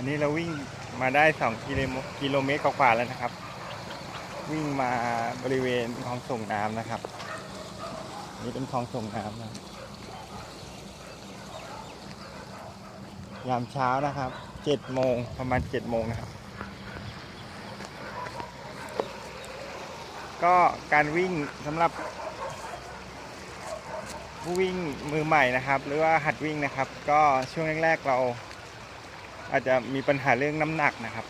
อันนี้เราวิ่งมาได้สองกิโลเมตรกว่าแล้วนะครับ วิ่งมาบริเวณคลองส่งน้ำนะครับ นี่เป็นคลองส่งน้ำนะยามเช้านะครับเจ็ดโมงประมาณเจ็ดโมงนะครับ ก็การวิ่งสำหรับผู้วิ่งมือใหม่นะครับ หรือว่าหัดวิ่งนะครับ ก็ช่วงแรกๆเรา อาจจะมีปัญหาเรื่องน้ำหนักนะครับ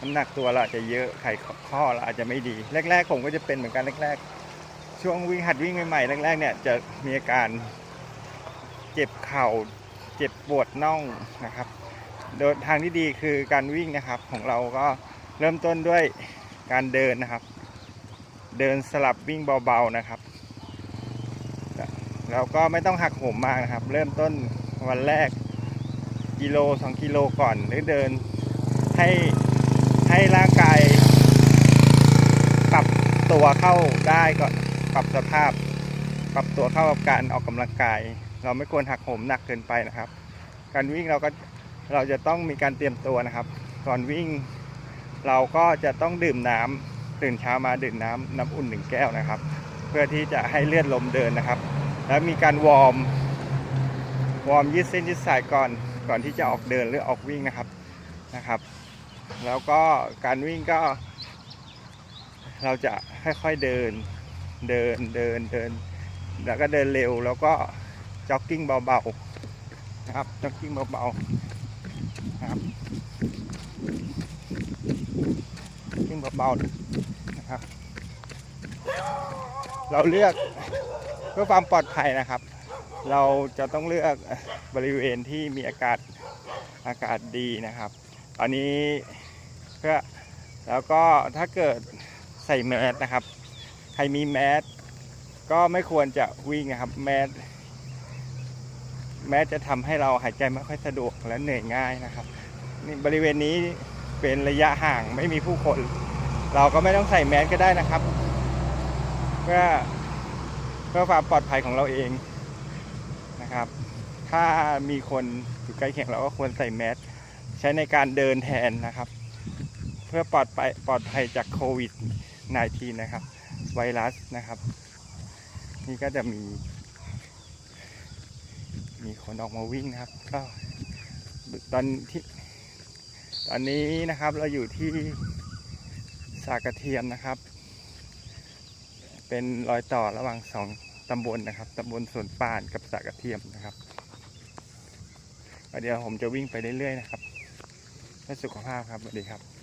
น้ำหนักตัวเราอาจจะเยอะไขข้อเราอาจจะไม่ดี แรก ๆ ผมก็จะเป็นเหมือนกันแรก ๆ ช่วงวิ่งหัดวิ่งใหม่ๆแรกๆเนี่ยจะมีอาการเจ็บเข่าเจ็บปวดน่องนะครับ โดยทางที่ดีคือการวิ่งนะครับ ของเราก็เริ่มต้นด้วยการเดินนะครับ เดินสลับวิ่งเบาๆนะครับแล้วก็ไม่ต้องหักโหมมากนะครับ เริ่มต้นวันแรก กิโลสองกิโลก่อนหรือเดิน ให้ให้ร่างกายปรับตัวเข้าได้ก่อนปรับสภาพ ปรับตัวเข้ากับการออกกำลังกาย เราไม่ควรหักโหมหนักเกินไปนะครับ การวิ่งเราก็เราจะต้องมีการเตรียมตัวนะครับ ก่อนวิ่ง เราก็จะต้องดื่มน้ำตื่นเช้ามาดื่มน้ำน้ำอุ่นหนึ่งแก้วนะครับ เพื่อที่จะให้เลือดลมเดินนะครับ แล้วมีการวอร์มวอร์มยืดเส้นยืดสายก่อน ก่อนที่จะออกเดินหรือออกวิ่งนะครับนะครับ แล้วก็การวิ่งก็ เราจะค่อยๆเดินเดินเดินเดิน แล้วก็เดินเร็วแล้วก็จ็อกกิ้งเบาๆนะครับจ็อกกิ้งเบาๆนะครับจ็อกกิ้งเบาๆนะครับ เราเลือกเพื่อความปลอดภัยนะครับ เราจะต้องเลือกบริเวณที่มีอากาศอากาศดีนะครับ ตอนนี้เพื่อแล้วก็ถ้าเกิดใส่แมสนะครับ ใครมีแมสก็ไม่ควรจะวิ่งนะครับแมสแมสจะทำให้เราหายใจไม่ค่อยสะดวกและเหนื่อยง่ายนะครับนี่บริเวณนี้เป็นระยะห่างไม่มีผู้คน เราก็ไม่ต้องใส่แมสก็ได้นะครับ เพื่อเพื่อความปลอดภัยของเราเอง นะครับ ถ้ามีคนอยู่ใกล้เคียงเราก็ควรใส่แมสใช้ในการเดินแทนนะครับ เพื่อปลอดภัยปลอดภัยจากโควิด -19 นะครับ ไวรัสนะครับ นี่ก็จะมี มีคนออกมาวิ่งนะครับ ก็ตอนที่ตอนนี้นะครับเราอยู่ที่สากระเทียมนะครับ เป็นรอยต่อระหว่างสอง ตำบลนะครับตำบลสวนป่านกับสะกระเทียมนะครับเดี๋ยวผมจะวิ่งไปเรื่อยๆนะครับเพื่อสุขภาพครับสวัสดีครับ